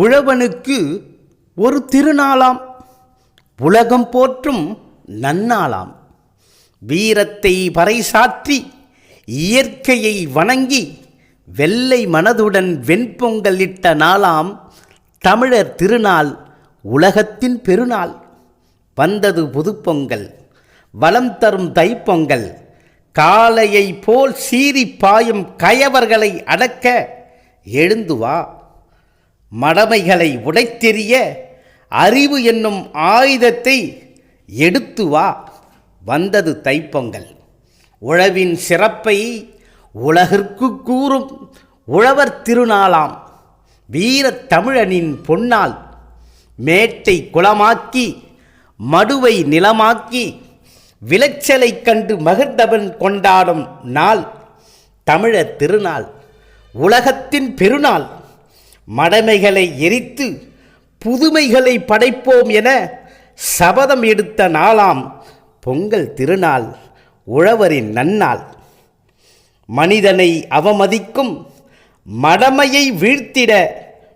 உழவனுக்கு ஒரு திருநாளாம். உலகம் போற்றும் நன்னாளாம். வீரத்தை பறைசாற்றி இயற்கையை வணங்கி வெள்ளை மனதுடன் வெண்பொங்கலிட்ட நாளாம் தமிழர் திருநாள் உலகத்தின் பெருநாள். வந்தது புதுப்பொங்கல் வளம் தரும் தைப்பொங்கல் காளையை போல் சீறி பாயும் கயவர்களை அடக்க எழுந்து வா. மடமைகளை உடைத்தெறிய அறிவு என்னும் ஆயுதத்தை எடுத்து வா. வந்தது தைப்பொங்கல். உழவின் சிறப்பை உலகிற்கு கூறும் உழவர் திருநாளாம். வீரத் தமிழனின் பொன்னால் மேட்டை குளமாக்கி மடுவை நிலமாக்கி விளைச்சலை கண்டு மகிழ்ந்தவன் கொண்டாடும் நாள் தமிழர் திருநாள். உலகத்தின் பெருநாள். மடமைகளை எரித்து புதுமைகளை படைப்போம் என சபதம் எடுத்த நாளாம் பொங்கல் திருநாள் உழவரின் நன்னாள். மனிதனை அவமதிக்கும் மடமையை வீழ்த்திட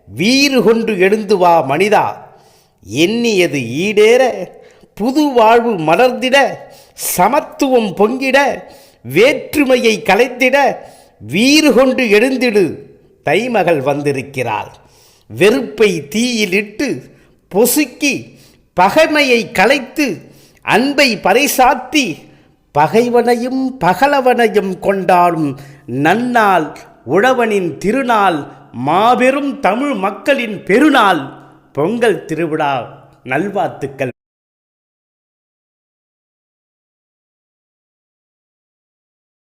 வீறு கொண்டு எழுந்து வா மனிதா. எண்ணியது ஈடேற புது வாழ்வு மலர்ந்திட சமத்துவம் பொங்கிட வேற்றுமையை கலைத்திட வீறு கொண்டு எழுந்திடு தைமகள் வந்திருக்கிறாள். வெறுப்பை தீயிலிட்டு பொசுக்கி பகைமையை கலைத்து அன்பை பறைசாற்றி பகைவனையும் பகலவனையும் கொண்டாடும் நன்னாள் உழவனின் திருநாள் மாபெரும் தமிழ் மக்களின் பெருநாள். பொங்கல் திருவிழா நல்வாத்துக்கள்